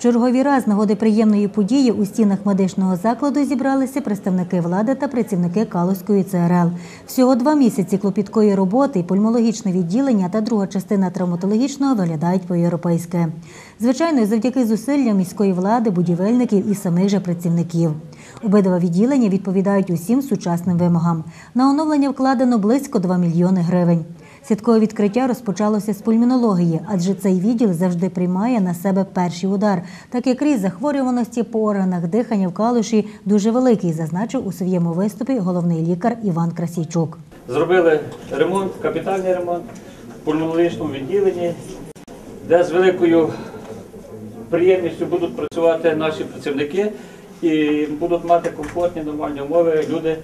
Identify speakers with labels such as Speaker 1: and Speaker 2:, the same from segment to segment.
Speaker 1: В черговий раз нагоди приємної події у стінах медичного закладу зібралися представники влади та працівники Калузької ЦРЛ. Всього два місяці клопіткої роботи пульмологічне відділення та друга частина травматологічного виглядають по-європейськи. Звичайно, завдяки зусиллям міської влади, будівельників і самих же працівників. Обидва відділення відповідають усім сучасним вимогам. На оновлення вкладено близько 2 мільйони гривень. Святкове відкриття розпочалося з пульмінології, адже цей відділ завжди приймає на себе перший удар, так як ріст захворюваності по органах дихання в калуші дуже великий, зазначив у своєму виступі головний лікар Іван Красійчук.
Speaker 2: Зробили ремонт, капітальний ремонт в пульмонологічному відділенні, де з великою приємністю будуть працювати наші працівники і будуть мати комфортні нормальні умови люди,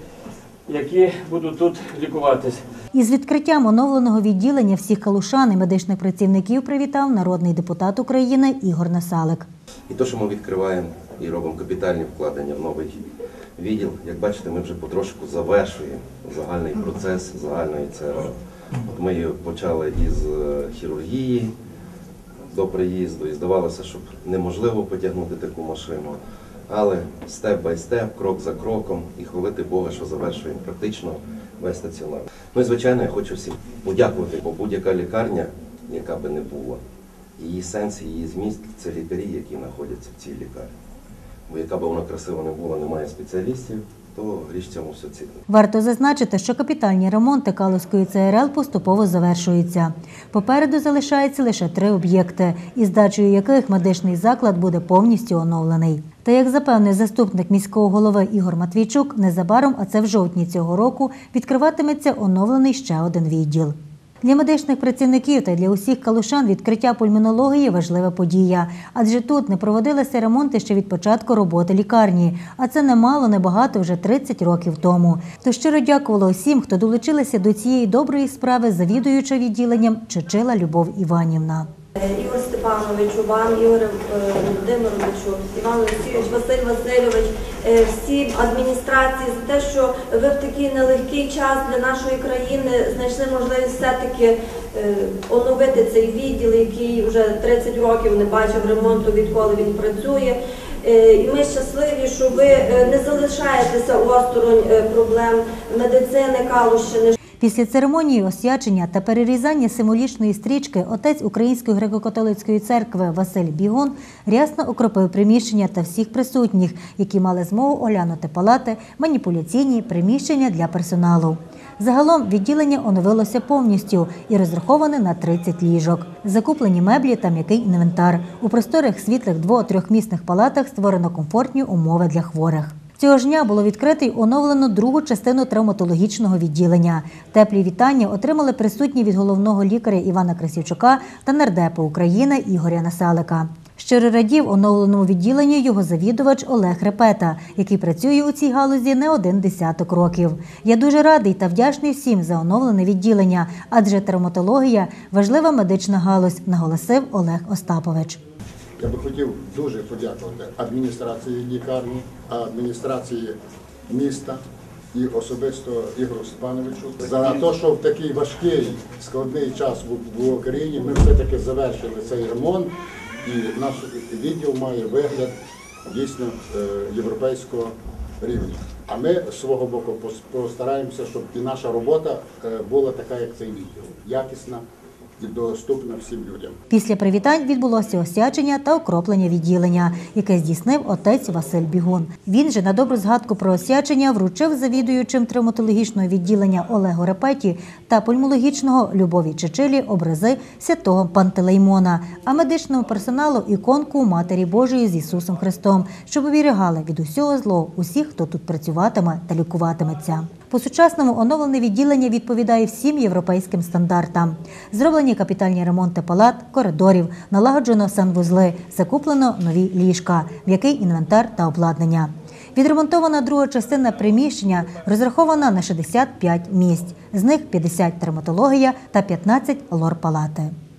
Speaker 2: які будуть тут лікуватись.
Speaker 1: Із відкриттям оновленого відділення всіх калушан і медичних працівників привітав народний депутат України Ігор Насалик.
Speaker 3: І то, що ми відкриваємо і робимо капітальні вкладення в новий відділ, як бачите, ми вже потрошку завершуємо загальний процес загальної ЦРЛ. От Ми її почали із е, хірургії до приїзду, і здавалося, що неможливо потягнути таку машину. Але степ бай степ, крок за кроком, і хвалити Бога, що завершуємо практично весь стаціонар. Ну і звичайно, я хочу всім подякувати, бо будь-яка лікарня, яка би не була, її сенс, її зміст це лікарі, які знаходяться в цій лікарні. Бо яка б вона красива не була, немає спеціалістів, то річ цьому цінно.
Speaker 1: Варто зазначити, що капітальні ремонти Калузької ЦРЛ поступово завершуються. Попереду залишається лише три об'єкти, із здачею яких медичний заклад буде повністю оновлений. Та як запевнив заступник міського голови Ігор Матвійчук, незабаром, а це в жовтні цього року, відкриватиметься оновлений ще один відділ. Для медичних працівників та для усіх калушан відкриття пульмонології важлива подія, адже тут не проводилися ремонти ще від початку роботи лікарні, а це немало, небагато вже 30 років тому. То щиро дякувала усім, хто долучилися до цієї доброї справи, завідуюча відділенням Чечила Любов Іванівна.
Speaker 4: Ігор Степановичу, вам, Ігоре е, Володимировичу, Іван Олексійович, Василь Васильович, е, всій адміністрації за те, що ви в такий нелегкий час для нашої країни знайшли можливість все-таки е, оновити цей відділ, який вже 30 років не бачив ремонту, відколи він працює. Е, І ми щасливі, що ви е, не залишаєтеся осторонь е, проблем медицини Калущини,
Speaker 1: Після церемонії освячення та перерізання символічної стрічки отець Української греко-католицької церкви Василь Бігун рясно окропив приміщення та всіх присутніх, які мали змогу оглянути палати, маніпуляційні приміщення для персоналу. Загалом відділення оновилося повністю і розраховане на 30 ліжок. Закуплені меблі та м'який інвентар. У просторих світлих дво-трьохмісних палатах створено комфортні умови для хворих. Цього ж дня було відкрито й оновлено другу частину травматологічного відділення. Теплі вітання отримали присутні від головного лікаря Івана Красівчука та нардепа України Ігоря Насалика. Щиро радів оновленому відділенню його завідувач Олег Репета, який працює у цій галузі не один десяток років. Я дуже радий та вдячний всім за оновлене відділення, адже травматологія важлива медична галузь, наголосив Олег Остапович.
Speaker 5: Я би хотів дуже подякувати адміністрації лікарні, адміністрації міста і особисто Ігору Степановичу за те, що в такий важкий складний час в, Україні ми все-таки завершили цей ремонт, і наш відділ має вигляд дійсно е, європейського рівня. А ми з свого боку постараємося, щоб і наша робота е, була така, як цей відділ, якісна і доступна всім людям.
Speaker 1: Після привітань відбулося освячення та окроплення відділення, яке здійснив отець Василь Бігун. Він же на добру згадку про освячення вручив завідуючим травматологічного відділення Олегу Репеті та пульмологічного Любові Чечилі образи святого Пантелеймона, а медичному персоналу іконку Матері Божої з Ісусом Христом, щоб оберігали від усього злого усіх, хто тут працюватиме та лікуватиметься. По сучасному оновлене відділення відповідає всім європейським стандартам. Зроблені капітальні ремонти палат, коридорів, налагоджено санвузли, закуплено нові ліжка, м'який інвентар та обладнання. Відремонтована друга частина приміщення розрахована на 65 місць, з них 50 травматологія та 15 лор-палати.